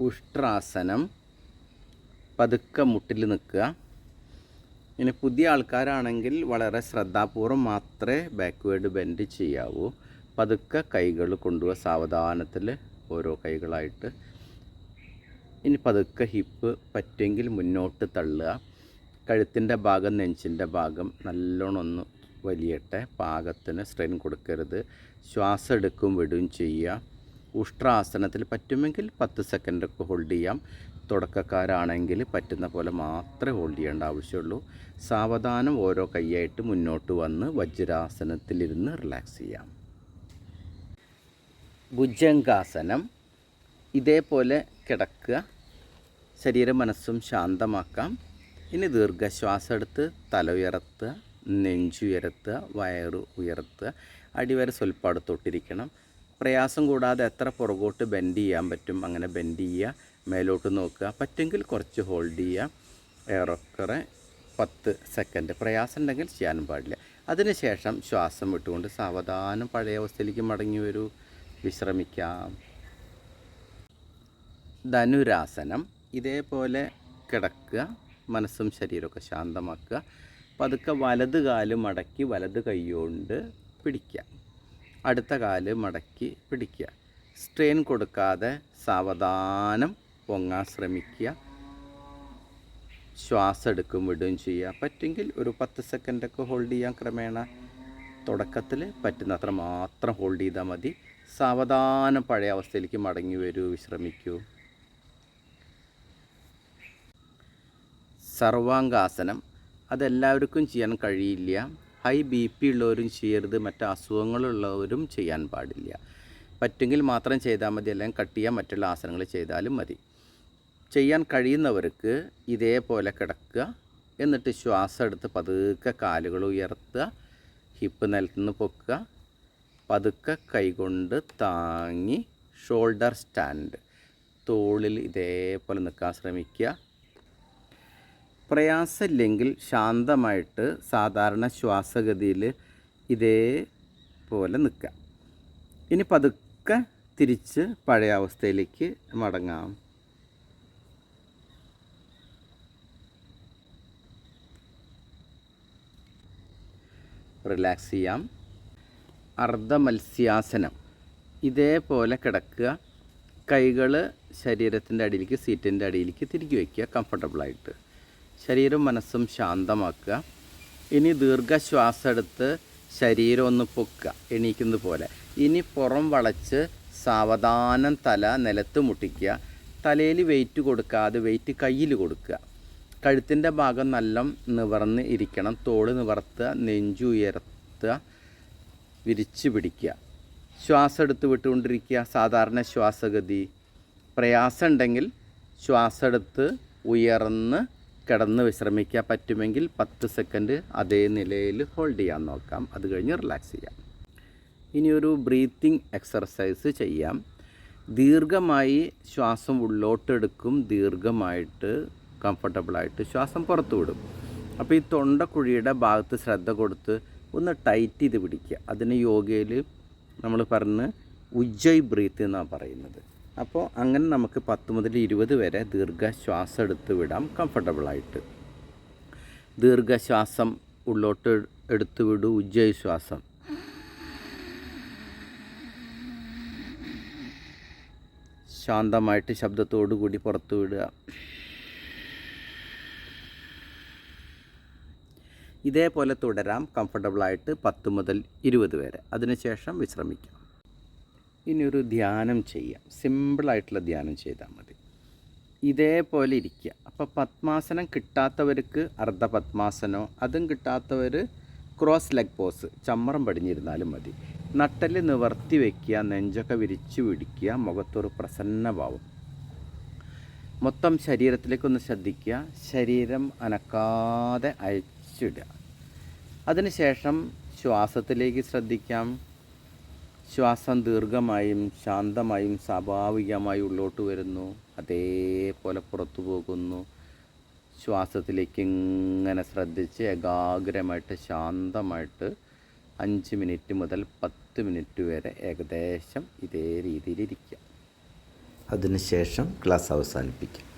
ഉഷ്ട്രാസനം. പതുക്കെ മുട്ടിൽ നിൽക്കുക. ഇനി പുതിയ ആൾക്കാരാണെങ്കിൽ വളരെ ശ്രദ്ധാപൂർവം മാത്രമേ ബാക്ക്വേഡ് ബെൻഡ് ചെയ്യാവൂ. പതുക്കെ കൈകൾ കൊണ്ടുപോകുക സാവധാനത്തിൽ ഓരോ കൈകളായിട്ട്. ഇനി പതുക്കെ ഹിപ്പ് പറ്റുമെങ്കിൽ മുന്നോട്ട് തള്ളുക. കഴുത്തിന്റെ ഭാഗം നെഞ്ചിന്റെ ഭാഗം നല്ലോണം ഒന്ന് വലിയട്ടെ. പാകത്തിന് സ്ട്രെയിൻ കൊടുക്കരുത്. ശ്വാസം എടുക്കും വിടുകയും ചെയ്യുക. ഉഷ്ട്രാസനത്തിൽ പറ്റുമെങ്കിൽ പത്ത് സെക്കൻഡൊക്കെ ഹോൾഡ് ചെയ്യാം. തുടക്കക്കാരാണെങ്കിൽ പറ്റുന്ന പോലെ മാത്രമേ ഹോൾഡ് ചെയ്യേണ്ട ആവശ്യമുള്ളൂ. സാവധാനം ഓരോ കൈയായിട്ട് മുന്നോട്ട് വന്ന് വജ്രാസനത്തിലിരുന്ന് റിലാക്സ് ചെയ്യാം. ഭുജംഗാസനം. ഇതേപോലെ കിടക്കുക. ശരീരം മനസ്സും ശാന്തമാക്കാം. ഇനി ദീർഘശ്വാസം എടുത്ത് തല ഉയർത്തുക നെഞ്ചുയർത്തുക വയറ് ഉയർത്തുക അടിവരെ സ്വൽപ്പാട് തൊട്ടിരിക്കണം പ്രയാസം കൂടാതെ എത്ര പുറകോട്ട് ബെൻഡ് ചെയ്യാൻ പറ്റും? അങ്ങനെ ബെൻഡ് ചെയ്യുക മേലോട്ട് നോക്കുക. പറ്റുമെങ്കിൽ കുറച്ച് ഹോൾഡ് ചെയ്യുക. ഏറെക്കുറെ പത്ത് സെക്കൻഡ് പ്രയാസം ഉണ്ടെങ്കിൽ ചെയ്യാനും പാടില്ല. അതിനുശേഷം ശ്വാസം വിട്ടുകൊണ്ട് സാവധാനം പഴയ അവസ്ഥയിലേക്ക് മടങ്ങി വരൂ. വിശ്രമിക്കാം. ധനുരാസനം. ഇതേപോലെ കിടക്കുക. മനസ്സും ശരീരമൊക്കെ ശാന്തമാക്കുക. പതുക്കെ വലത് കാൽ മടക്കി വലത് കൈ കൊണ്ട് പിടിക്കുക. അടുത്ത കാൽ മടക്കി പിടിക്കുക. സ്ട്രെയിൻ കൊടുക്കാതെ സാവധാനം പൊങ്ങാൻ ശ്രമിക്കുക. ശ്വാസം എടുക്കും വിടുകയും ചെയ്യുക. പറ്റുമെങ്കിൽ ഒരു പത്ത് സെക്കൻഡൊക്കെ ഹോൾഡ് ചെയ്യാൻ ക്രമേണ തുടക്കത്തിൽ പറ്റുന്നത്ര മാത്രം ഹോൾഡ് ചെയ്താൽ മതി. സാവധാനം പഴയ അവസ്ഥയിലേക്ക് മടങ്ങി വരൂ വിശ്രമിക്കൂ. സർവാംഗാസനം. അതെല്ലാവർക്കും ചെയ്യാൻ കഴിയില്ല. ഹൈ ബി പി ഉള്ളവരും ചെയ്യരുത് മറ്റ് അസുഖങ്ങളുള്ളവരും ചെയ്യാൻ പാടില്ല. പറ്റുമെങ്കിൽ മാത്രം ചെയ്താൽ മതി അല്ലെങ്കിൽ കട്ട് ചെയ്യാൻ മറ്റുള്ള ആസനങ്ങൾ ചെയ്താലും മതി. ചെയ്യാൻ കഴിയുന്നവർക്ക് ഇതേപോലെ കിടക്കുക എന്നിട്ട് ശ്വാസം എടുത്ത് പതുക്കെ കാലുകൾ ഉയർത്തുക ഹിപ്പ് നിലത്തുനിന്ന് പൊക്കുക പതുക്കെ കൈകൊണ്ട് താങ്ങി ഷോൾഡർ സ്റ്റാൻഡ് തോളിൽ ഇതേപോലെ നിൽക്കാൻ ശ്രമിക്കുക. പ്രയാസമില്ലെങ്കിൽ ശാന്തമായിട്ട് സാധാരണ ശ്വാസഗതിയിൽ ഇതേപോലെ നിൽക്കാം ഇനി പതുക്കെ തിരിച്ച് പഴയ അവസ്ഥയിലേക്ക് മടങ്ങാം. റിലാക്സ് ചെയ്യാം. അർദ്ധമത്സ്യാസനം. ഇതേപോലെ കിടക്കുക. കൈകൾ ശരീരത്തിന്റെ അടിയിലേക്ക് സീറ്റിന്റെ അടിയിലേക്ക് തിരികെ വയ്ക്കുക. കംഫർട്ടബിളായിട്ട്. ശരീരം മനസ്സും ശാന്തമാക്കുക. ഇനി ദീർഘശ്വാസം എടുത്ത് ശരീരം ഒന്ന് പൊക്കുക എണീക്കുന്നത് പോലെ. ഇനി പുറം വളച്ച് സാവധാനം തല നിലത്ത് മുട്ടിക്കുക. തലയിൽ വെയിറ്റ് കൊടുക്കാതെ വെയിറ്റ് കയ്യിൽ കൊടുക്കുക. കഴുത്തിന്റെ ഭാഗം നല്ല നിവർന്ന് ഇരിക്കണം. തോൾ നിവർത്തുക നെഞ്ചു വിരിച്ചു വിരിച്ച് പിടിക്കുക. ശ്വാസം എടുത്ത് വിട്ടുകൊണ്ടിരിക്കുക സാധാരണ ശ്വാസഗതി. പ്രയാസം ഉണ്ടെങ്കിൽ ശ്വാസം എടുത്ത് ഉയർന്ന് കിടന്ന് വിശ്രമിക്കാൻ പറ്റുമെങ്കിൽ പത്ത് സെക്കൻഡ് അതേ നിലയിൽ ഹോൾഡ് ചെയ്യാൻ നോക്കാം. അത് കഴിഞ്ഞ് റിലാക്സ് ചെയ്യാം. ഇനി ഒരു ബ്രീത്തിങ് എക്സർസൈസ് ചെയ്യാം. ദീർഘമായി ശ്വാസം ഉള്ളോട്ടെടുക്കും. ദീർഘമായിട്ട് കംഫർട്ടബിളായിട്ട് ശ്വാസം പുറത്തു വിടും. അപ്പോൾ ഈ തൊണ്ടക്കുഴിയുടെ ഭാഗത്ത് ശ്രദ്ധ കൊടുത്ത് ഒന്ന് ടൈറ്റ് ചെയ്ത് പിടിക്കുക. അതിന് യോഗയിൽ നമ്മൾ പറഞ്ഞ് ഉജ്ജയ് ബ്രീത്ത് എന്നാണ് പറയുന്നത്. അപ്പോൾ അങ്ങനെ നമുക്ക് പത്ത് മുതൽ ഇരുപത് വരെ ദീർഘശ്വാസം എടുത്ത് വിടാം കംഫർട്ടബിളായിട്ട് ദീർഘശ്വാസം ഉള്ളോട്ട് എടുത്ത് വിടൂ ഉജ്ജയശ്വാസം. ശാന്തമായിട്ട് ശബ്ദത്തോടു കൂടി പുറത്തു വിടുക. ഇതേപോലെ തുടരാം കംഫർട്ടബിളായിട്ട് പത്ത് മുതൽ ഇരുപത് വരെ. അതിനുശേഷം വിശ്രമിക്കാം. ഇനി ഒരു ധ്യാനം ചെയ്യാം. സിമ്പിളായിട്ടുള്ള ധ്യാനം ചെയ്താൽ മതി. ഇതേപോലെ ഇരിക്കുക. അപ്പോൾ പത്മാസനം കിട്ടാത്തവർക്ക് അർദ്ധ പത്മാസനോ അതും കിട്ടാത്തവർ ക്രോസ് ലെഗ് പോസ് ചമ്മറം പടിഞ്ഞിരുന്നാലും മതി. നട്ടൽ നിവർത്തി വയ്ക്കുക നെഞ്ചൊക്കെ വിരിച്ചു പിടിക്കുക മുഖത്തൊരു പ്രസന്നഭാവം. മൊത്തം ശരീരത്തിലേക്കൊന്ന് ശ്രദ്ധിക്കുക. ശരീരം അനക്കാതെ അയച്ചിടുക. അതിനുശേഷം ശ്വാസത്തിലേക്ക് ശ്രദ്ധിക്കാം. ശ്വാസം ദീർഘമായും ശാന്തമായും സ്വാഭാവികമായി ഉള്ളോട്ട് വരുന്നു. അതേപോലെ പുറത്തു പോകുന്നു. ശ്വാസത്തിലേക്ക് ഇങ്ങനെ ശ്രദ്ധിച്ച് ഏകാഗ്രമായിട്ട് ശാന്തമായിട്ട് അഞ്ച് മിനിറ്റ് മുതൽ പത്ത് മിനിറ്റ് വരെ ഏകദേശം ഇതേ രീതിയിൽ ഇരിക്കുക. അതിനുശേഷം ക്ലാസ് അവസാനിപ്പിക്കാം.